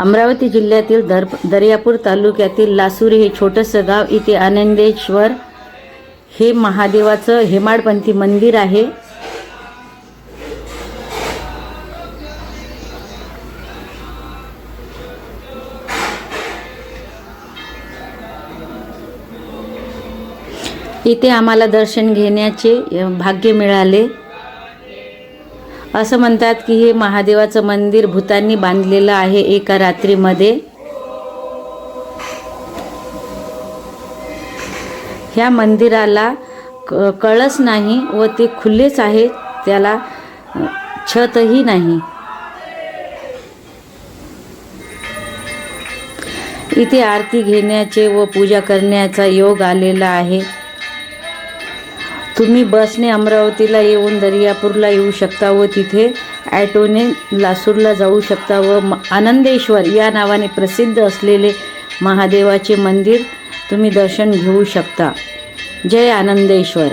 अमरावती जिल्ह्यातील दर दर्यापूर तालुक्यातील लासुरी हे छोटंसं गाव. इथे आनंदेश्वर हे महादेवाचं हेमाडपंथी मंदिर आहे. इथे आम्हाला दर्शन घेण्याचे भाग्य मिळाले. असं म्हणतात की हे महादेवाचं मंदिर भूतांनी बांधलेलं आहे एका रात्रीमध्ये. ह्या मंदिराला क कळस नाही व ते खुल्लेच आहे त्याला छतही नाही. इथे आरती घेण्याचे व पूजा करण्याचा योग आलेला आहे. तुम्ही बसने अमरावतीला येऊन दर्यापूरला येऊ शकता व तिथे ॲटोने लासूरला जाऊ शकता व म- आनंदेश्वर या नावाने प्रसिद्ध असलेले महादेवाचे मंदिर तुम्ही दर्शन घेऊ शकता. जय आनंदेश्वर.